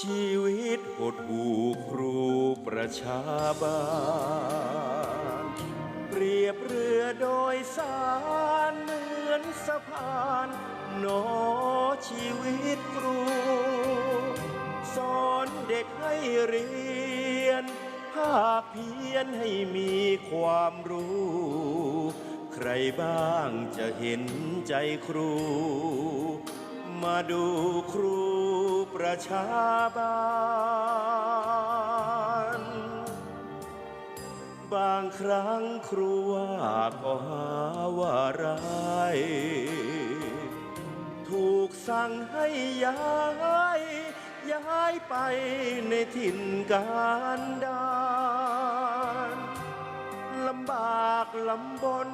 ชีวิตหดหูครูประชาบาลเปรียบเรือโดยสารเหมือนสะพานหนอชีวิตครู สอนเด็กให้เรียน ภาคเพียนให้มีความรู้ ใครบ้างจะเห็นใจครู มาดูครู ประชาบาลบางครั้งครูว่าก็หาว่าร้าย ถูกสั่งให้ย้าย ย้ายไปในถิ่นการดานลำบากลำบน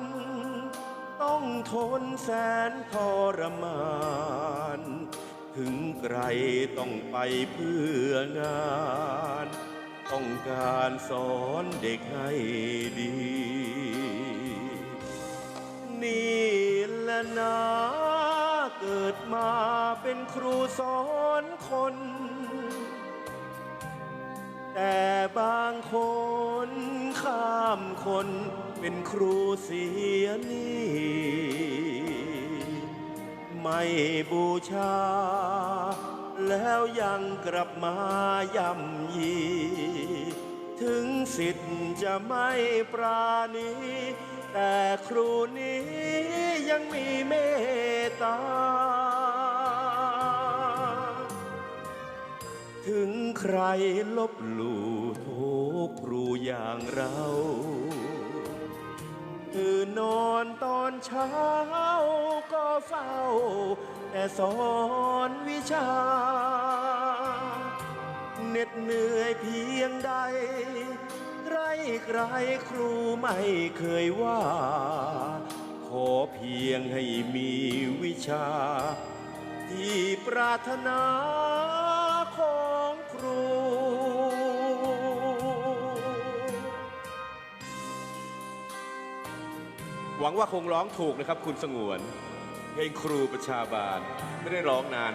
ต้องทนแสนทรมาน ถึงไกลต้องไปเพื่องาน ต้องการสอนเด็กให้ดี นี่และนะเกิดมาเป็นครูสอนคน แต่บางคนข้ามคนเป็นครูเสียนี่ ไม่บูชา แล้วยังกลับมาย่ำยี ถึงสิทธิ์จะไม่ปราณี แต่ครูนี้ยังมีเมตตา ถึงใครลบหลู่โทษครูอย่างเรา ตื่นนอนตอนเช้าก็เฝ้า แต่สอนวิชา เหน็ดเหนื่อยเพียงใด ไรใครครูไม่เคยว่า ขอเพียงให้มีวิชา ที่ปรารถนา หวังว่าคงร้องถูกนะครับคุณสงวนเพลงครูประชาบาลไม่ได้ร้องนาน